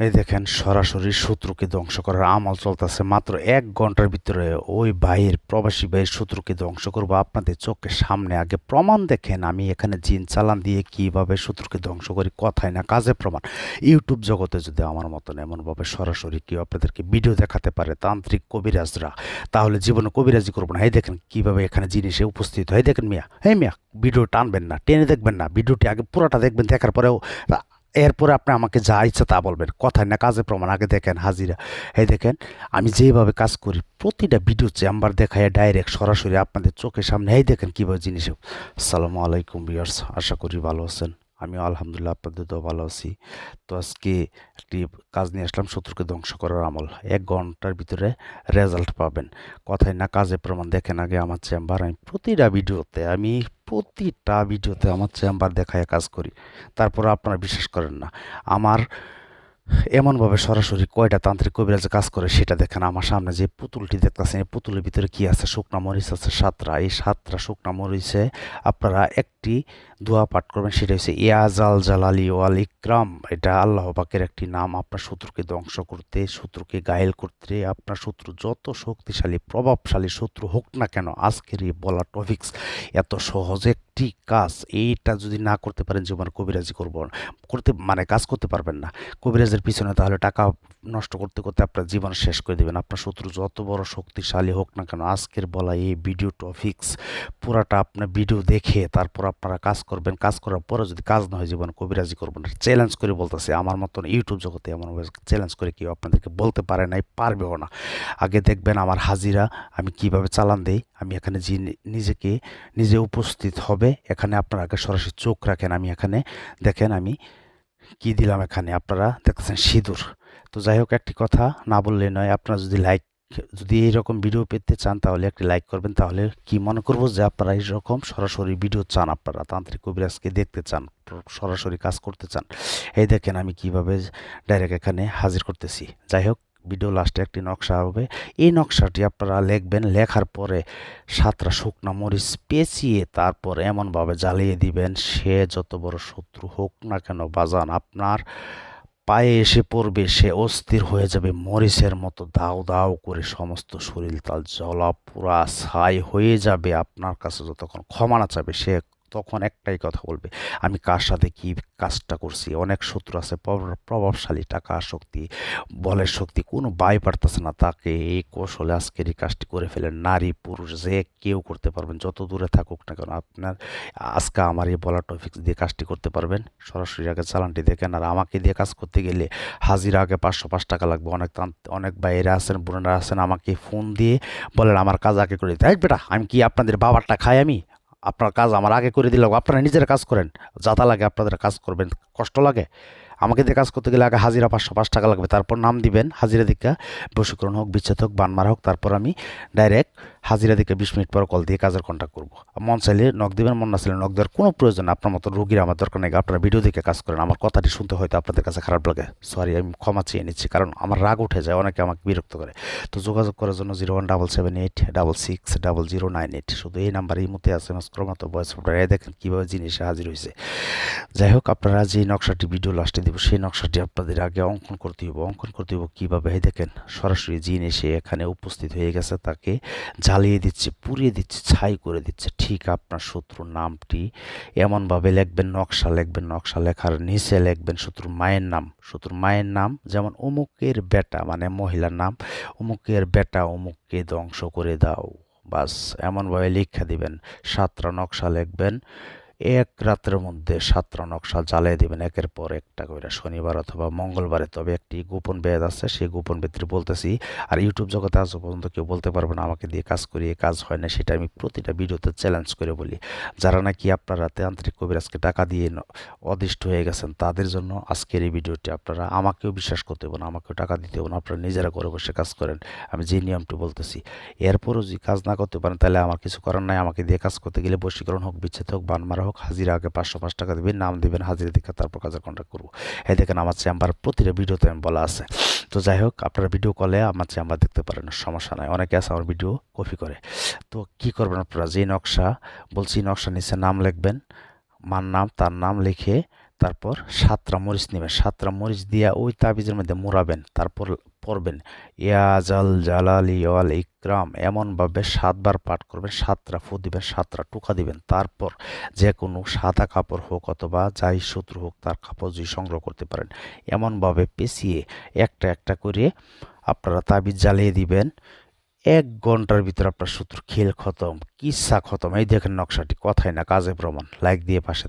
এই দেখেন, সরাসরি শত্রুকে ধ্বংস করার আমল চলতেছে। মাত্র এক ঘণ্টার ভিতরে ওই ভাইয়ের প্রবাসী ভাইয়ের শত্রুকে ধ্বংস করব। আপনাদের চোখের সামনে আগে প্রমাণ দেখেন, আমি এখানে জিন চালান দিয়ে কীভাবে শত্রুকে ধ্বংস করি। কথায় না, কাজে প্রমাণ। ইউটিউব জগতে যদি আমার মতন এমনভাবে সরাসরি কেউ আপনাদেরকে ভিডিও দেখাতে পারে, তান্ত্রিক কবিরাজরা, তাহলে জীবনে কবিরাজি করব না। এই দেখেন, কীভাবে এখানে জিনিসে উপস্থিত হয়। দেখেন মিয়া, এই মিয়া, ভিডিও টানবেন না, টেনে দেখবেন না। ভিডিওটি আগে পুরোটা দেখবেন, দেখার পরেও এরপরে আপনি আমাকে যা ইচ্ছা তা বলবেন। কথায় না কাজে প্রমাণ। আগে দেখেন হাজিরা। এই দেখেন, আমি যেভাবে কাজ করি, প্রতিটা ভিডিও চেম্বার দেখায় ডাইরেক্ট সরাসরি আপনাদের চোখের সামনে। এই দেখেন কীভাবে জিনিস। আসসালামু আলাইকুম বিয়ার্স আশা করি ভালো আছেন। আমিও আলহামদুলিল্লাহ আপনাদের তো ভালো আছি। তো আজকে একটি কাজ নিয়ে আসলাম, শত্রুকে ধ্বংস করার আমল। এক ঘণ্টার ভিতরে রেজাল্ট পাবেন। কথায় না কাজে প্রমাণ দেখেন আগে আমার চেম্বার আমি প্রতিটা ভিডিওতে, আমি প্রতিটা ভিডিওতে আমার চেম্বার দেখায় কাজ করি। তারপর আপনারা বিশ্বাস করেন না। আমার এমনভাবে সরাসরি কয়টা তান্ত্রিক কবিরাজে কাজ করে সেটা দেখেন আমার সামনে যে পুতুলটি দেখতেছেন, এই পুতুলের ভিতরে কি আছে? শুকনা মরিচ আছে, সাতটা। এই সাতটা শুকনা মরিচে আপনারা একটি দোয়া পাঠ করবেন, সেটা হচ্ছে ইয়াজাল জালালি ওয়াল ইকরাম। এটা আল্লাহ পাকের একটি নাম, আপনার শত্রুকে ধ্বংস করতে, শত্রুকে গায়েল করতে, আপনার শত্রু যত শক্তিশালী, প্রভাবশালী শত্রু হোক না কেন, আজকের এই বলা টপিক্স, এত সহজ একটি কাজ। এইটা যদি না করতে পারেন, জীবনে কবিরাজি করব করতে মানে কাজ করতে পারবেন না। কবিরাজের পিছনে তাহলে টাকা নষ্ট করতে করতে আপনার জীবন শেষ করে দেবেন। আপনার শত্রু যত বড় শক্তিশালী হোক না কেন, আজকের বলা এই ভিডিও টপিক্স পুরাটা আপনার ভিডিও দেখে তারপর আপনারা কাজ করবেন। কাজ করার পরে যদি কাজ না হয় জীবন কবিরাজি করবেন চ্যালেঞ্জ করে বলতেছে, আমার মতন ইউটিউব জগতে এমন চ্যালেঞ্জ করে কেউ আপনাদেরকে বলতে পারে নাই, পারবেও না। আগে দেখবেন আমার হাজিরা, আমি কীভাবে চালান দেই, আমি এখানে যে নিজেকে, নিজে উপস্থিত হবে, এখানে আপনারা আগে সরাসরি চোখ রাখেন, আমি এখানে দেখেন আমি কি দিলাম এখানে আপনারা? দেখতেছেন সিঁদুর। তো যাই হোক, একটি কথা না বললে নয়, আপনারা যদি লাইক যদি এইরকম ভিডিও পেতে চান, তাহলে একটি লাইক করবেন। তাহলে কি মনে করব যে আপনারা এইরকম সরাসরি ভিডিও চান আপনারা? তান্ত্রিক কবিরাজকে দেখতে চান, সরাসরি কাজ করতে চান। এই দেখেন আমি কীভাবে ডাইরেক্ট এখানে হাজির করতেছি। যাই হোক ভিডিও লাস্টে একটি নকশা হবে। এই নকশাটি আপনারা লিখবেন, লেখার পরে সাতটা শুকনা মরিচ পেঁচিয়ে তারপর এমনভাবে জ্বালিয়ে দিবেন। সে যত বড় শত্রু হোক না কেন বাজান, আপনার পায়ে এসে পড়বে, সে অস্থির হয়ে যাবে। মরিচের মতো দাও দাও করে সমস্ত শরীর তাল জলা পুরা ছাই হয়ে যাবে। আপনার কাছে যতক্ষণ ক্ষমা না চাবে, সে তখন একটাই কথা বলবে, আমি কার সাথে কি কাজটা করছি? অনেক শত্রু আছে প্রভাবশালী টাকা, শক্তি, বলের শক্তি, কোনো বাই পারতেছে না, তাকে এই কৌশলে আজকের এই কাজটি করে ফেলেন। নারী, পুরুষ, যে কেউ করতে পারবেন, যত দূরে থাকুক না কেন, আপনার, আজকে আমার এই বলার টপিক দিয়ে কাজটি করতে পারবেন। সরাসরি আগে চালানটি দেখেন, আর আমাকে দিয়ে কাজ করতে গেলে হাজিরা আগে পাঁচশো, পাঁচ টাকা লাগবে। অনেক অনেক বাইরে আছেন, বোনেরা আছেন, আমাকে ফোন দিয়ে বলেন, আমার কাজ আগে করে দিতে বেটা, আমি কি আপনাদের বাবারটা খাই আমি? আপনার কাজ আমার আগে করে দিলাম আপনারা নিজেরা কাজ করেন। যাতা লাগে আপনাদের কাজ করবেন। কষ্ট লাগে। আমাকে দিয়ে কাজ করতে গেলে আগে হাজিরা পাঁচশো, পাঁচ টাকা লাগবে। তারপর নাম দিবেন, হাজিরা দিকা। বসীকরণ হোক, বিচ্ছেদ হোক, বানমার হোক, তারপর আমি ডাইরেক্ট হাজিরা দিকে বিশ মিনিট পর কল দিয়ে কাজের কন্ট্যাক্ট করব। মন চাইলে নক দিবেন, মন না চাইলে নক দেওয়ার কোনো প্রয়োজন আপনার মতো রোগীর আমার দরকার নেই। আপনারা ভিডিও দেখে কাজ করেন। আমার কথাটি শুনতে হয়তো আপনাদের কাছে খারাপ লাগে। সরি আমি ক্ষমা চেয়ে নিচ্ছি। কারণ আমার রাগ উঠে যায়, অনেকে আমাকে বিরক্ত করে। তো যোগাযোগ করার জন্য zero one double seven eight double six double zero nine eight শুধু এই নাম্বার এই মধ্যে আছে মাস ক্রমাত বয়স এ দেখেন কীভাবে জিনিসে হাজির হয়েছে যাই হোক, আপনারা যে নকশাটি ভিডিও লাস্টে দেবো, সেই নকশাটি আপনাদের আগে অঙ্কন করতে হবে অঙ্কন করতে হবে কীভাবে? দেখেন, সরাসরি জিন এসে এখানে উপস্থিত হয়ে গেছে। তাকে জ্বালিয়ে দিচ্ছে, পুড়িয়ে দিচ্ছে, ছাই করে দিচ্ছে। ঠিক আপনার শত্রুর নামটি এমনভাবে লিখবেন, নকশা লিখবেন, নকশা লেখার নিচে লিখবেন শত্রুর মায়ের নাম। শত্রুর মায়ের নাম যেমন অমুকের বেটা মানে মহিলার নাম, অমুকের বেটা অমুককে ধ্বংস করে দাও, বাস এমনভাবে লিখা দিবেন। সাতটা নকশা লিখবেন এক রাতের মধ্যে সাতটা নকশা জ্বালিয়ে দেবেন, একের পর একটা করে শনিবার অথবা মঙ্গলবারে। তবে একটি গোপন বেদ আছে, সেই গোপন বেদটি বলতেছি, আর ইউটিউব জগতে আজ পর্যন্ত কেউ বলতে পারবে না, আমাকে দিয়ে কাজ করিয়ে কাজ হয় না, সেটা আমি প্রতিটা ভিডিওতে চ্যালেঞ্জ করে বলি। যারা নাকি আপনারা আন্তরিক কবিরাজকে টাকা দিয়ে অদিষ্ট হয়ে গেছেন, তাদের জন্য আজকের এই ভিডিওটি আপনারা আমাকেও বিশ্বাস করতে হবে না, আমাকেও টাকা দিতে হবে না, আপনারা নিজেরা ঘরে বসে কাজ করেন, আমি যে নিয়মটি বলতেছি। এরপরও যদি কাজ না করতে পারেন, তাহলে আমার কিছু করার নাই, আমাকে দিয়ে কাজ করতে গেলে বশীকরণ হোক, বিচ্ছেদ হোক, বানমারা হোক হাজিরা আগে পাঁচশো পাঁচ টাকা দেবেন, নাম দেবেন, হাজিরা দেখে তারপর কাজের কন্ট্যাক্ট করব। এই দেখেন আমার চেম্বার প্রতিটা ভিডিওতে আমি বলা আছে। তো যাই হোক, আপনারা ভিডিও কলে আমার চেম্বার দেখতে পারেন, সমস্যা নাই। অনেকে আছে আমার ভিডিও কপি করে। তো কি করবেন আপনারা? যে নকশা, বলছি নকশা নিচে নাম লিখবেন, মার নাম, তার নাম লিখে তারপর সাতটা মরিচ নেবেন। সাতটা মরিচ দিয়া ওই তাবিজের মধ্যে মোড়াবেন, তারপর পড়বেন। ইয়া জাল জালালি ওয়াল ইকরাম। এমনভাবে সাতবার পাঠ করবেন, সাতটা ফু দিবেন, সাতটা টুকা দিবেন। তারপর যে কোনো সাদা কাপড় হোক অথবা যাই শত্রু হোক তার কাপড় যদি সংগ্রহ করতে পারেন। এমনভাবে পেঁচিয়ে একটা একটা করে আপনারা তাবিজ জ্বালিয়ে দিবেন। এক ঘণ্টার ভিতরে আপনার শত্রু খেল খতম, কিসা খতম। এই দেখেন নকশাটি, কথাই না কাজে প্রমাণ। লাইক দিয়ে পাশে